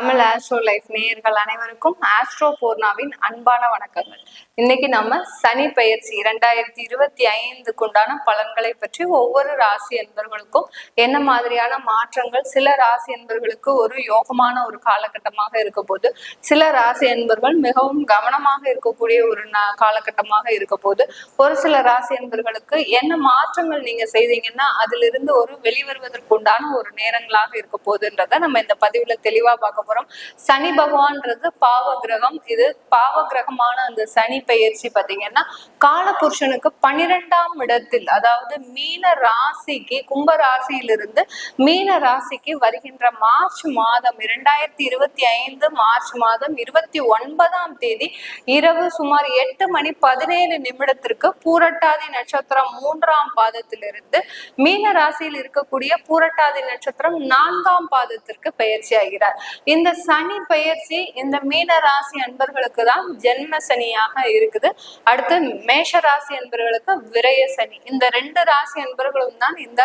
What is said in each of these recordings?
Tamil astro life நேயர்கள் அனைவருக்கும் astro பூர்ணாவின் அன்பான வணக்கங்கள். இன்னைக்கு நம்ம சனி பயிற்சி இரண்டாயிரத்தி இருபத்தி ஐந்துக்கு உண்டான பலன்களை பற்றி ஒவ்வொரு ராசி என்பர்களுக்கும் என்ன மாதிரியான மாற்றங்கள் சில ராசி என்பர்களுக்கு ஒரு யோகமான ஒரு காலகட்டமாக இருக்க போது சில ராசி என்பர்கள் மிகவும் கவனமாக இருக்கக்கூடிய ஒரு காலகட்டமாக இருக்க போது ஒரு சில ராசி என்பர்களுக்கு என்ன மாற்றங்கள் நீங்க செய்தீங்கன்னா அதிலிருந்து ஒரு வெளிவருவதற்கு உண்டான ஒரு நேரங்களாக இருக்க போகுதுன்றத நம்ம இந்த பதிவுல தெளிவா பார்க்க போறோம் சனி பகவான்றது பாவ கிரகம் இது பாவ கிரகமான அந்த சனி பெயர்ச்சி பாத்தீங்கன்னா காலபுருஷனுக்கு பனிரெண்டாம் இடத்தில் அதாவது மீன ராசிக்கு கும்ப ராசியிலிருந்து மீன ராசிக்கு வருகின்ற மார்ச் மாதம் இரண்டாயிரத்தி இருபத்தி ஐந்து மார்ச் மாதம் இருபத்தி ஒன்பதாம் தேதி இரவு சுமார் எட்டு மணி பதினேழு நிமிடத்திற்கு பூரட்டாதி நட்சத்திரம் மூன்றாம் பாதத்திலிருந்து மீன ராசியில் இருக்கக்கூடிய பூரட்டாதி நட்சத்திரம் நான்காம் பாதத்திற்கு பயிற்சி ஆகிறார். இந்த சனி பயிற்சி இந்த மீன ராசி அன்பர்களுக்கு தான் ஜென்ம சனியாக இருக்குது. அடுத்து மேஷ ராசி அன்பர்களுக்கு விரய சனி. இந்த ரெண்டு ராசி அன்பர்களும் தான் இந்த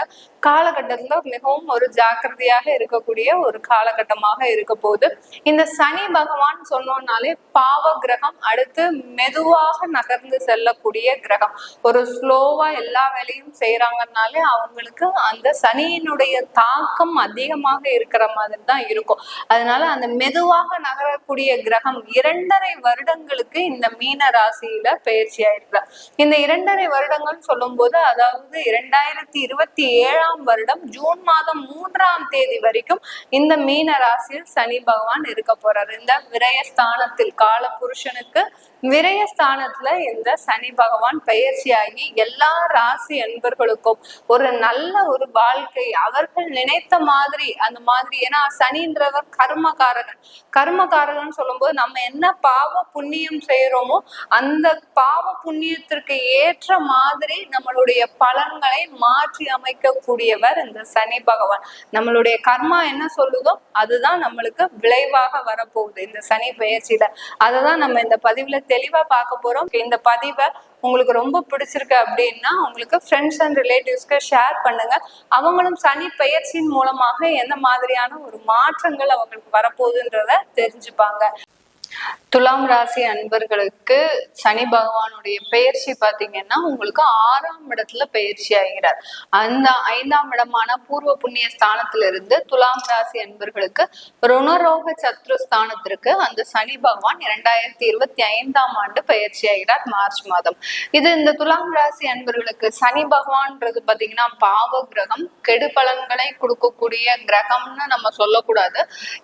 காலகட்டத்துல மிகவும் ஒரு ஜாக்கிரதையாக இருக்கக்கூடிய ஒரு காலகட்டமாக இருக்க போகுது. இந்த சனி பகவான் சொன்னோம்னாலே பாவ கிரகம் அடுத்து மெதுவாக நகர்ந்து செல்லக்கூடிய கிரகம். ஒரு ஸ்லோவா எல்லா வேலையும் செய்யறாங்கனாலே அவங்களுக்கு அந்த சனியினுடைய தாக்கம் அதிகமாக இருக்கிற மாதிரி தான் இருக்கும். அதனால அந்த மெதுவாக நகரக்கூடிய கிரகம் இரண்டரை வருடங்களுக்கு இந்த மீன ராசியில பயிற்சி ஆயிருக்கிறார் இந்த இரண்டரை வருடங்கள் சொல்லும்போது அதாவது இரண்டாயிரத்தி இருபத்தி ஏழாம் வருடம் ஜூன் மாதம் மூன்றாம் தேதி வரைக்கும் இந்த மீன ராசியில் சனி பகவான் இருக்க போறாரு. இந்த விரயஸ்தானத்தில் கால புருஷனுக்கு விரயஸ்தானத்துல இந்த சனி பகவான் பயிற்சியாகி எல்லா ராசி அன்பர்களுக்கும் ஒரு நல்ல ஒரு வாழ்க்கை அவர்கள் நினைத்த மாதிரி அந்த மாதிரி. ஏன்னா சனின்றவர் கர்மகாரகன் கர்மகாரகன் சொல்லும்போது நம்ம என்ன பாவ புண்ணியம் செய்யறோமோ அந்த பாவ புண்ணியத்திற்கு ஏற்ற மாதிரி நம்மளுடைய பலன்களை மாற்றி அமைக்கக்கூடியவர் இந்த சனி பகவான். நம்மளுடைய கர்மா என்ன சொல்லுதோ அதுதான் நம்மளுக்கு விளைவாக வரப்போகுது இந்த சனி பெயர்ச்சியில. அதை தான் நம்ம இந்த பதிவுல தெளிவா பார்க்க போறோம். இந்த பதிவை உங்களுக்கு ரொம்ப பிடிச்சிருக்கு அப்படின்னா உங்களுக்கு ஃப்ரெண்ட்ஸ் அண்ட் ரிலேட்டிவ்ஸ்க்கு ஷேர் பண்ணுங்க. அவங்களும் சனி பயிற்சியின் மூலமாக எந்த மாதிரியான ஒரு மாற்றங்கள் அவங்களுக்கு வரப்போகுதுன்றத தெரிஞ்சுப்பாங்க. துலாம் ராசி அன்பர்களுக்கு சனி பகவானுடைய பெயர்ச்சி பாத்தீங்கன்னா உங்களுக்கு ஆறாம் இடத்துல பெயர்ச்சி ஆகிறார். அந்த ஐந்தாம் இடமான பூர்வ புண்ணிய ஸ்தானத்திலிருந்து துலாம் ராசி அன்பர்களுக்கு ருணரோக சத்ரு ஸ்தானத்திற்கு அந்த சனி பகவான் இரண்டாயிரத்தி இருபத்தி ஐந்தாம் ஆண்டு பயிற்சி ஆகிறார் மார்ச் மாதம். இது இந்த துலாம் ராசி அன்பர்களுக்கு சனி பகவான்ன்றது பாத்தீங்கன்னா பாவ கிரகம் கெடு பலன்களை கொடுக்கக்கூடிய கிரகம்னு நம்ம சொல்லக்கூடாது.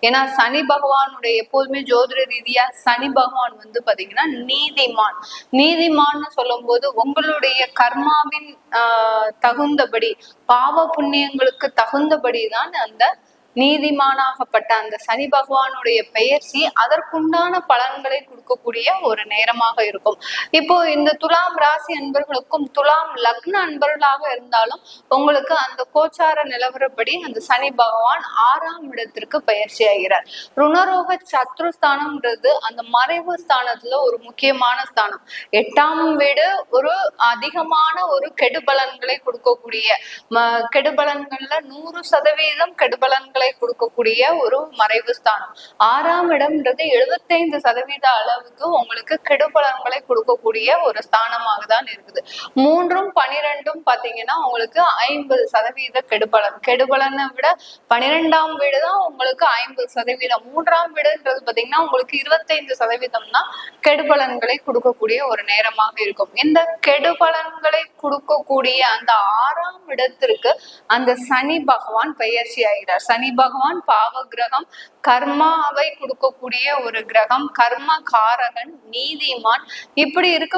ஏன்னா சனி பகவானுடைய எப்போதுமே ஜோதிட ரீதியா சனி பகவான் வந்து பாத்தீங்கன்னா நீதிமான். நீதிமான்னு சொல்லும்போது உங்களுடைய கர்மாவின் ஆஹ் தகுந்தபடி பாவ புண்ணியங்களுக்கு தகுந்தபடி தான் அந்த நீதிமானாகப்பட்ட அந்த சனி பகவானுடைய பெயர்ச்சி அதற்குண்டான பலன்களை கொடுக்கக்கூடிய ஒரு நேரமாக இருக்கும். இப்போ இந்த துலாம் ராசி அன்பர்களுக்கும் துலாம் லக்ன அன்பர்களாக இருந்தாலும் உங்களுக்கு அந்த கோச்சார நிலவரப்படி அந்த சனி பகவான் ஆறாம் இடத்திற்கு பயிற்சி ஆகிறார். ருணரோக சத்ருஸ்தானம்ன்றது அந்த மறைவு ஸ்தானத்துல ஒரு முக்கியமான ஸ்தானம். எட்டாம் வீடு ஒரு அதிகமான ஒரு கெடுபலன்களை கொடுக்கக்கூடிய ம- கெடுபலன்கள்ல நூறு சதவீதம் கெடுபலன்களை கொடுக்கக்கூடிய ஒரு மறைவு ஸ்தானம். ஆறாம் இடம்ன்றது எழுபத்தைந்து சதவீத அளவுக்கு உங்களுக்கு கெடுபலன்களை கொடுக்கக்கூடிய ஒரு ஸ்தானமாக தான் இருக்குது. மூன்றும் பனிரெண்டும் பாத்தீங்கன்னா உங்களுக்கு ஐம்பது சதவீத கெடுபலன். கெடுபலனை விட பனிரெண்டாம் வீடு தான் உங்களுக்கு ஐம்பது சதவீதம். மூன்றாம் வீடுன்றது பாத்தீங்கன்னா உங்களுக்கு இருபத்தைந்து சதவீதம் தான் கெடுபலன்களை கொடுக்கக்கூடிய ஒரு நேரமாக இருக்கும். இந்த கெடுபலன்களை கொடுக்கக்கூடிய அந்த ஆறாம் இடத்திற்கு அந்த சனி பகவான் பயிற்சி ஆகிறார் சனி பகவான் பாவ கிரகம் கர்மாவை கொடுக்கக்கூடிய ஒரு கிரகம் கர்ம காரகன் நீதிமான். இப்படி இருக்க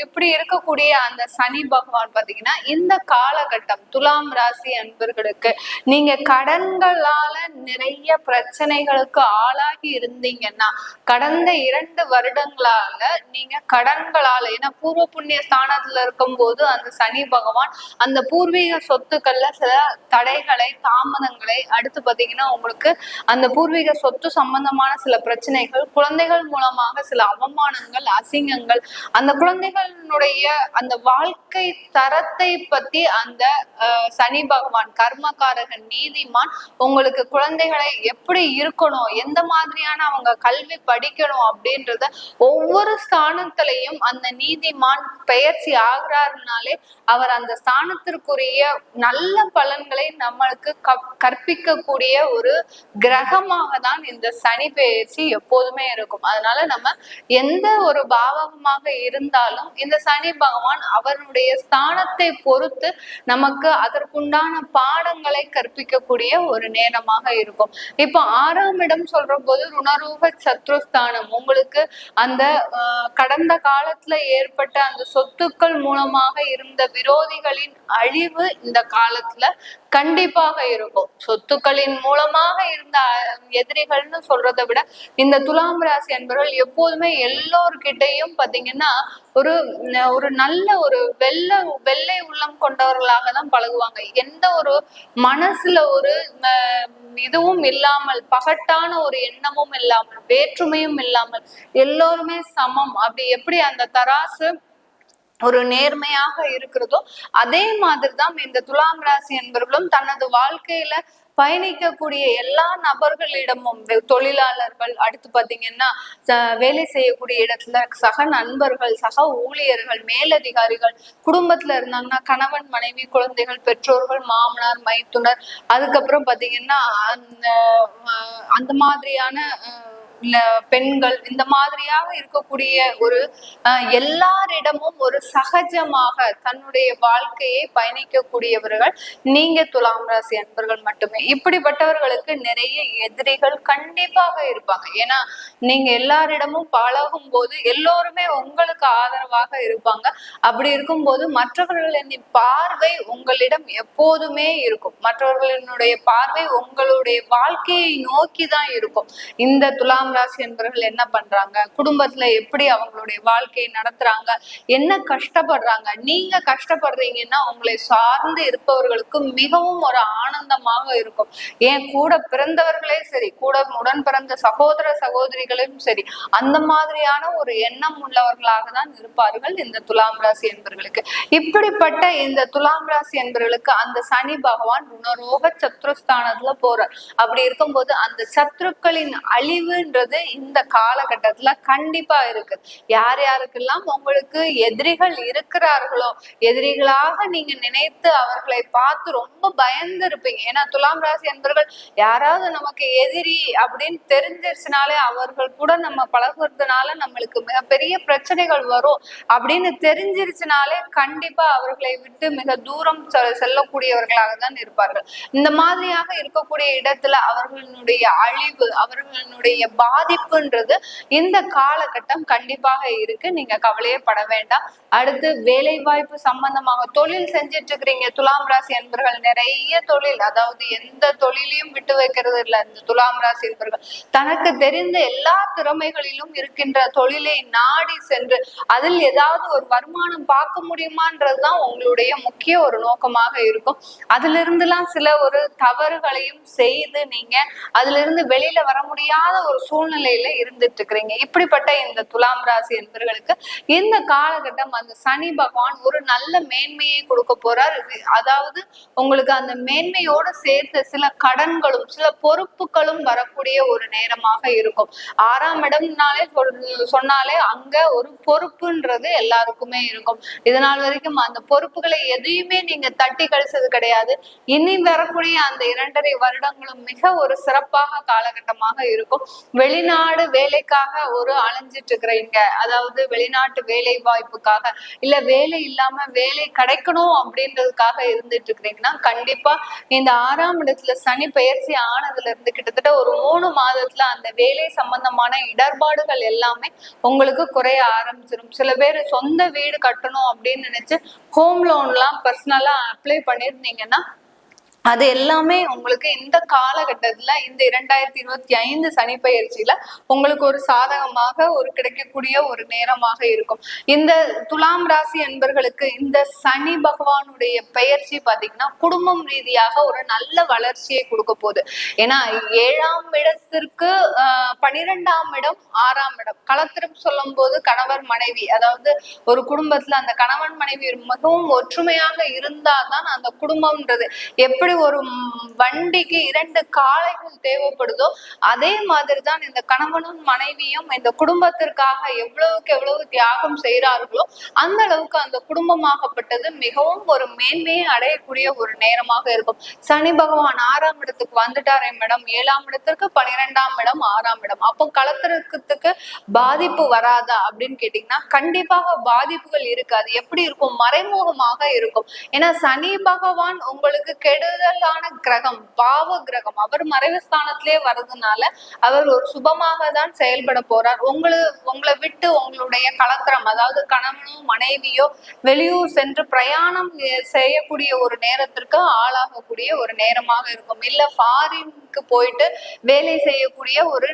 இப்படி இருக்கக்கூடிய அந்த சனி பகவான் பாத்தீங்கன்னா இந்த காலகட்டம் துலாம் ராசி அன்பர்களுக்கு நீங்க கடன்களால நிறைய பிரச்சனைகளுக்கு ஆளாகி இருந்தீங்கன்னா கடந்த இரண்டு வருடங்களால நீங்க கடன்களால ஏன்னா பூர்வ புண்ணிய ஸ்தானத்துல இருக்கும்போது அந்த சனி பகவான் அந்த பூர்வீக சொத்துக்கள்ல சில தடைகளை தாமதங்களை அடுத்து அடுத்து பாத்தீங்கன்னா உங்களுக்கு அந்த பூர்வீக சொத்து சம்பந்தமான சில பிரச்சனைகள் குழந்தைகள் மூலமாக சில அவமானங்கள் அசிங்கங்கள் அந்த குழந்தைகளுடைய அந்த வாழ்க்கை தரத்தை பத்தி அந்த சனி பகவான் கர்மகாரகன் நீதிமான் உங்களுக்கு குழந்தைகளை எப்படி இருக்கணும் எந்த மாதிரியான அவங்க கல்வி படிக்கணும் அப்படின்றத ஒவ்வொரு ஸ்தானத்திலையும் அந்த நீதிமான் பெயர்ச்சி ஆகிறாருனாலே அவர் அந்த ஸ்தானத்திற்குரிய நல்ல பலன்களை நம்மளுக்கு கப்- கற்பிக்கக்கூடிய ஒரு கிரகமாக தான் இந்த சனி பெயர்ச்சி எப்போதுமே இருக்கும். அதனால நம்ம எந்த ஒரு பாவகமாக இருந்தாலும் இந்த சனி பகவான் அவருடைய ஸ்தானத்தை பொறுத்து நமக்கு அதற்குண்டான பாடங்களை கற்பிக்கக்கூடிய ஒரு நேரமாக இருக்கும். இப்போ ஆறாம் இடம் சொல்ற போது ருணரூப சத்ருஸ்தானம். உங்களுக்கு அந்த ஆஹ், கடந்த காலத்துல ஏற்பட்ட அந்த சொத்துக்கள் மூலமாக இருந்த விரோதிகளின் அழிவு இந்த காலத்துல கண்டிப்பாக இருக்கும். சொத்துக்களின் மூலமாக இருந்த எதிரிகள்னு சொல்றதை விட இந்த துலாம் ராசி என்பவர்கள் எப்போதுமே எல்லோர்கிட்டையும் பாத்தீங்கன்னா ஒரு ஒரு நல்ல ஒரு வெள்ளை வெள்ளை உள்ளம் கொண்டவர்களாக தான் பழகுவாங்க. எந்த ஒரு மனசுல ஒரு இதுவும் இல்லாமல் பகட்டான ஒரு எண்ணமும் இல்லாமல் வேற்றுமையும் இல்லாமல் எல்லோருமே சமம். அப்படி எப்படி அந்த தராசு ஒரு நேர்மையாக இருக்கிறதோ அதே மாதிரிதான் இந்த துலாம் ராசி என்பவர்களும் தனது வாழ்க்கையில பயணிக்கக்கூடிய எல்லா நபர்களிடமும் தொழிலாளர்கள் அடுத்து பாத்தீங்கன்னா ச- வேலை செய்யக்கூடிய இடத்துல சக நண்பர்கள் சக ஊழியர்கள் மேலதிகாரிகள் குடும்பத்துல இருந்தாங்கன்னா கணவன் மனைவி குழந்தைகள் பெற்றோர்கள் மாமனார் மைத்துனர் அதுக்கப்புறம் பாத்தீங்கன்னா அந்த மாதிரியான இல்ல பெண்கள் இந்த மாதிரியாக இருக்கக்கூடிய ஒரு எல்லாரிடமும் ஒரு சகஜமாக தன்னுடைய வாழ்க்கையை பயணிக்கக்கூடியவர்கள் நீங்க துலாம் ராசி அன்பர்கள் மட்டுமே. இப்படிப்பட்டவர்களுக்கு நிறைய எதிரிகள் கண்டிப்பாக இருப்பாங்க. ஏன்னா நீங்க எல்லாரிடமும் பழகும் போது எல்லோருமே உங்களுக்கு ஆதரவாக இருப்பாங்க. அப்படி இருக்கும்போது மற்றவர்களின் பார்வை உங்களிடம் எப்போதுமே இருக்கும். மற்றவர்களினுடைய பார்வை உங்களுடைய வாழ்க்கையை நோக்கி தான் இருக்கும். இந்த துலாம் ராசி என்பவர்கள் என்ன பண்றாங்க? குடும்பத்துல எப்படி அவங்களுடைய வாழ்க்கையை நடத்துறாங்க? என்ன கஷ்டப்படுறாங்க? நீங்க கஷ்டப்படுறீங்கன்னா உங்களை சார்ந்து இருப்பவர்களுக்கு மிகவும் ஒரு ஆனந்தமாக இருக்கும். ஏன் கூட பிறந்தவர்களே சரி கூட உடன் பிறந்த சகோதர சகோதரிகளும் சரி அந்த மாதிரியான ஒரு எண்ணம் உள்ளவர்களாக தான் இருப்பார்கள் இந்த துலாம் ராசி என்பவர்களுக்கு. இப்படிப்பட்ட இந்த துலாம் ராசி என்பவர்களுக்கு அந்த சனி பகவான் உணரோக சத்ருஸ்தானத்துல போறார். அப்படி இருக்கும்போது அந்த சத்ருக்களின் அப்படின்றது இந்த காலகட்டத்துல கண்டிப்பா இருக்கு. யார் யாருக்கெல்லாம் உங்களுக்கு எதிரிகள் இருக்கிறார்களோ எதிரிகளாக நீங்க நினைத்து அவர்களை பார்த்து ரொம்ப பயந்து இருப்பீங்க. ஏன்னா துலாம் ராசி என்பவர்கள் யாராவது நமக்கு எதிரி அப்படின்னு தெரிஞ்சிருச்சுனாலே அவர்கள் கூட நம்ம பழகுறதுனால நம்மளுக்கு மிகப்பெரிய பிரச்சனைகள் வரும் அப்படின்னு தெரிஞ்சிருச்சுனாலே கண்டிப்பா அவர்களை விட்டு மிக தூரம் செ- செல்லக்கூடியவர்களாக தான் இருப்பார்கள். இந்த மாதிரியாக இருக்கக்கூடிய இடத்துல அவர்களுடைய அழிவு அவர்களுடைய பாதிப்புன்றது இந்த காலகட்டம் கண்டிப்பாக இருக்கு. நீங்க கவலையே பட வேண்டாம். அடுத்து வேலை வாய்ப்பு சம்பந்தமாக தொழில் செஞ்சுட்டு இருக்கிறீங்க துலாம் ராசி என்பர்கள் நிறைய தொழில் அதாவது எந்த தொழிலையும் விட்டு வைக்கிறது இல்லை. இந்த துலாம் ராசி என்பர்கள். தனக்கு தெரிந்த எல்லா திறமைகளிலும் இருக்கின்ற தொழிலை நாடி சென்று அதில் ஏதாவது ஒரு வருமானம் பார்க்க முடியுமான்றதுதான் உங்களுடைய முக்கிய ஒரு நோக்கமாக இருக்கும். அதுல இருந்துலாம் சில ஒரு தவறுகளையும் செய்து நீங்க அதுல இருந்து வெளியில வர முடியாத ஒரு சூழ்நிலையில இருந்துட்டு இருக்கிறீங்க இப்படிப்பட்ட இந்த துலாம் ராசி என்பவர்களுக்கு இந்த காலகட்டம் அந்த சனி பகவான் ஒரு நல்ல மேன்மையை கொடுக்க போறார். அதாவது உங்களுக்கு அந்த மேன்மையோட சேர்த்த சில கடன்களும் சில பொறுப்புகளும் வரக்கூடிய ஒரு நேரமாக இருக்கும். ஆறாம் இடம்னாலே சொன்னாலே அங்க ஒரு பொறுப்புன்றது எல்லாருக்குமே இருக்கும். இதனால் வரைக்கும் அந்த பொறுப்புகளை எதையுமே நீங்க தட்டி கழிச்சது கிடையாது. இனி வரக்கூடிய அந்த இரண்டரை வருடங்களும் மிக ஒரு சிறப்பாக காலகட்டமாக இருக்கும். வெளிநாடு வேலைக்காக ஒரு அலைஞ்சிட்டு இருக்கிறீங்க அதாவது வெளிநாட்டு வேலை வாய்ப்புக்காக இல்ல வேலை இல்லாம வேலை கிடைக்கணும் அப்படின்றதுக்காக இருந்துட்டு இருக்கிறீங்கன்னா கண்டிப்பா இந்த ஆறாம் இடத்துல சனி பயிற்சி ஆனதுல இருந்து கிட்டத்தட்ட ஒரு மூணு மாதத்துல அந்த வேலை சம்பந்தமான இடர்பாடுகள் எல்லாமே உங்களுக்கு குறைய ஆரம்பிச்சிடும் சில பேர் சொந்த வீடு கட்டணும் அப்படின்னு நினைச்சு ஹோம் லோன்லாம் பர்சனலா அப்ளை பண்ணியிருந்தீங்கன்னா அது எல்லாமே உங்களுக்கு இந்த காலகட்டத்துல இந்த இரண்டாயிரத்தி இருபத்தி ஐந்து சனி பயிற்சியில உங்களுக்கு ஒரு சாதகமாக ஒரு கிடைக்கக்கூடிய ஒரு நேரமாக இருக்கும். இந்த துலாம் ராசி என்பர்களுக்கு இந்த சனி பகவானுடைய பெயர்ச்சி பாத்தீங்கன்னா குடும்பம் ரீதியாக ஒரு நல்ல வளர்ச்சியை கொடுக்க போகுது. ஏன்னா ஏழாம் இடத்திற்கு ஆஹ் பனிரெண்டாம் இடம் ஆறாம் இடம். களத்திற்கு சொல்லும் போது கணவர் மனைவி. அதாவது ஒரு குடும்பத்துல அந்த கணவன் மனைவி மிகவும் ஒற்றுமையாக இருந்தாதான் அந்த குடும்பம்ன்றது. எப்படி ஒரு வண்டிக்கு இரண்டு காளைகள் தேவைப்படுதோ அதே மாதிரி தான் இந்த கணவனும் மனைவியும் இந்த குடும்பத்திற்காக எவ்வளவுக்கு எவ்வளவு தியாகம் செய்கிறார்களோ அந்த அளவுக்கு அந்த குடும்பமாகப்பட்டது மிகவும் ஒரு மேன்மையை அடையக்கூடிய ஒரு நேரமாக இருக்கும். சனி பகவான் ஆறாம் இடத்துக்கு வந்துட்டாரே மேடம். ஏழாம் இடத்திற்கு பனிரெண்டாம் இடம் ஆறாம் இடம். அப்போ களத்திற்கு பாதிப்பு வராதா அப்படின்னு கேட்டீங்கன்னா கண்டிப்பாக பாதிப்புகள் இருக்காது. எப்படி இருக்கும்? மறைமுகமாக இருக்கும். ஏன்னா சனி பகவான் உங்களுக்கு கெடு கெடுதலான கிரகம் பாவ கிரகம். அவர் மறைவு ஸ்தானத்திலே வர்றதுனால அவர் ஒரு சுபமாக தான் செயல்பட போறார். உங்களை உங்களை விட்டு உங்களுடைய கலத்திரம் அதாவது கணவனோ மனைவியோ வெளியூர் சென்று பிரயாணம் செய்யக்கூடிய ஒரு நேரத்திற்கு ஆளாகக்கூடிய ஒரு நேரமாக இருக்கும். இல்ல ஃபாரினுக்கு போயிட்டு வேலை செய்யக்கூடிய ஒரு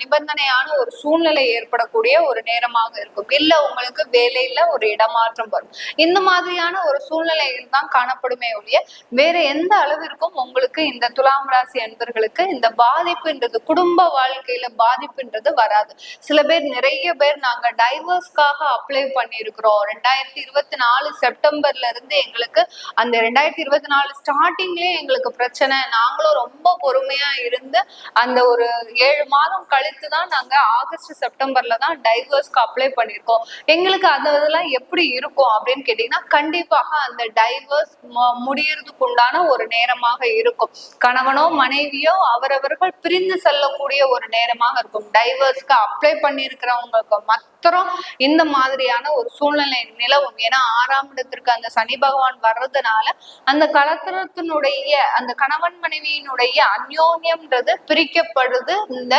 நிபந்தனையான ஒரு சூழ்நிலை ஏற்படக்கூடிய ஒரு நேரமாக இருக்கும். இல்ல உங்களுக்கு வேலையில ஒரு இடமாற்றம் வரும். இந்த மாதிரியான ஒரு சூழ்நிலையில் தான் காணப்படுமே ஒழிய வேற எந்த அளவிற்கும் உங்களுக்கு இந்த துலாம் ராசி அன்பர்களுக்கு இந்த பாதிப்புன்றது குடும்ப வாழ்க்கையில பாதிப்புன்றது வராது. சில பேர் நிறைய பேர் நாங்க டைவர்ஸ்க்காக அப்ளை பண்ணியிருக்கிறோம். ரெண்டாயிரத்தி இருபத்தி நாலு செப்டம்பர்ல இருந்து எங்களுக்கு அந்த ரெண்டாயிரத்தி இருபத்தி நாலு ஸ்டார்டிங்லயே எங்களுக்கு பிரச்சனை. நாங்களும் ரொம்ப பொறுமையா இருந்து அந்த ஒரு ஏழு மாதம் கழித்து தான் நாங்க ஆகஸ்ட் செப்டம்பர்ல தான் டைவர்ஸ்க்கு அப்ளை பண்ணியிருக்கோம். எங்களுக்கு அது இதெல்லாம் எப்படி இருக்கும் அப்படின்னு கேட்டீங்கன்னா கண்டிப்பாக அந்த டைவர்ஸ் முடியறதுக்கு உண்டான ஒரு நேரமாக இருக்கும். கணவனோ மனைவியோ அவரவர்கள் பிரிந்து செல்லக்கூடிய ஒரு நேரமாக இருக்கும். டைவர்ஸ்க்கு அப்ளை பண்ணியிருக்கிறவங்களுக்கு மாத்திரம் இந்த மாதிரியான ஒரு சூழ்நிலை நிலவும். ஏன்னா ஆறாம் இடத்திற்கு அந்த சனி பகவான் வர்றதுனால அந்த கலத்திரத்தினுடைய அந்த கணவன் மனைவியினுடைய அந்யோன்யம்ன்றது பிரிக்கப்படுது. இந்த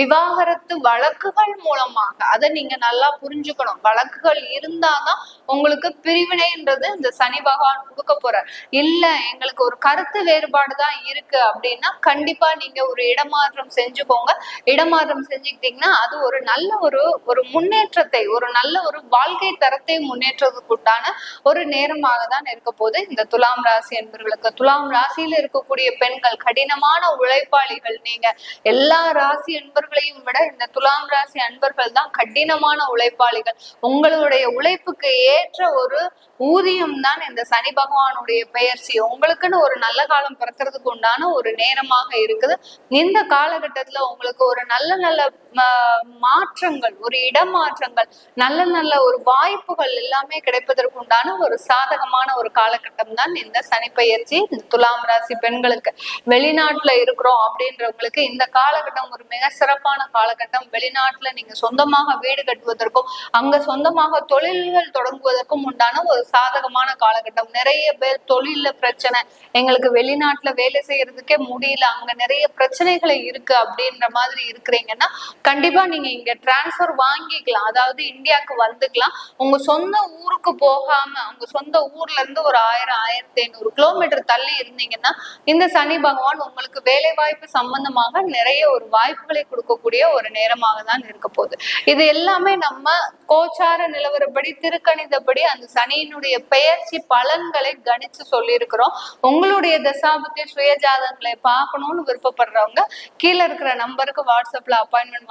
விவாகரத்து வழக்குகள் மூலமாக. அதை நீங்க நல்லா புரிஞ்சுக்கணும். வழக்குகள் இருந்தாதான் உங்களுக்கு பிரிவினைன்றது இந்த சனி பகவான் கொடுக்க போறார். இல்ல எங்களுக்கு ஒரு கரு கருத்து வேறுபாடு தான் இருக்கு அப்படின்னா கண்டிப்பா நீங்க ஒரு இடமாற்றம் செஞ்சுக்கோங்க. இடமாற்றம் செஞ்சுக்கிட்டீங்கன்னா அது ஒரு நல்ல ஒரு ஒரு முன்னேற்றத்தை ஒரு நல்ல ஒரு வாழ்க்கை தரத்தை முன்னேற்றத்துக்குண்டான ஒரு நேரமாக தான் இருக்க போது இந்த துலாம் ராசி என்பவர்களுக்கு துலாம் ராசியில இருக்கக்கூடிய பெண்கள் கடினமான உழைப்பாளிகள் நீங்க. எல்லா ராசி அன்பர்களையும் விட இந்த துலாம் ராசி அன்பர்கள் தான் கடினமான உழைப்பாளிகள். உங்களுடைய உழைப்புக்கு ஏற்ற ஒரு ஊதியம் தான் இந்த சனி பகவானுடைய பெயர்ச்சி உங்களுக்குன்னு ஒரு நல்ல நல்ல காலம் பிறக்கிறதுக்கு உண்டான ஒரு நேரமாக இருக்குது. இந்த காலகட்டத்துல உங்களுக்கு ஒரு நல்ல நல்ல மாற்றங்கள் ஒரு இடமாற்றங்கள் நல்ல நல்ல ஒரு வாய்ப்புகள் எல்லாமே கிடைப்பதற்கு உண்டான ஒரு சாதகமான ஒரு காலகட்டம் தான் இந்த சனி பயிற்சி துலாம் ராசி பெண்களுக்கு. வெளிநாட்டுல இருக்கிறோம் அப்படின்றவங்களுக்கு இந்த காலகட்டம் ஒரு மிக சிறப்பான காலகட்டம். வெளிநாட்டுல நீங்க சொந்தமாக வீடு கட்டுவதற்கும் அங்க சொந்தமாக தொழில்கள் தொடங்குவதற்கும் உண்டான ஒரு சாதகமான காலகட்டம். நிறைய பேர் தொழில பிரச்சனை. எங்களுக்கு வெளிநாட்டுல வேலை செய்யறதுக்கே முடியல. அங்க நிறைய பிரச்சனைகளை இருக்கு அப்படின்ற மாதிரி இருக்கிறீங்கன்னா கண்டிப்பா நீங்க இங்க டிரான்ஸ்பர் வாங்கிக்கலாம். அதாவது இந்தியாவுக்கு வந்துக்கலாம். உங்க சொந்த ஊருக்கு போகாம உங்க சொந்த ஊர்ல இருந்து ஒரு ஆயிரம் ஆயிரத்தி ஐநூறு கிலோமீட்டர் தள்ளி இருந்தீங்கன்னா இந்த சனி பகவான் உங்களுக்கு வேலை வாய்ப்பு சம்பந்தமாக நிறைய ஒரு வாய்ப்புகளை கொடுக்கக்கூடிய ஒரு நேரமாக தான் இருக்க போகுது. இது எல்லாமே நம்ம கோச்சார நிலவரப்படி திருக்கணிதப்படி அந்த சனியினுடைய பெயர்ச்சி பலன்களை கணிச்சு சொல்லியிருக்கிறோம். உங்களுடைய தசாபத்திய சுயஜாதங்களை பார்க்கணும்னு விருப்பப்படுறவங்க கீழே இருக்கிற நம்பருக்கு வாட்ஸ்அப்ல அப்பாயின்மெண்ட்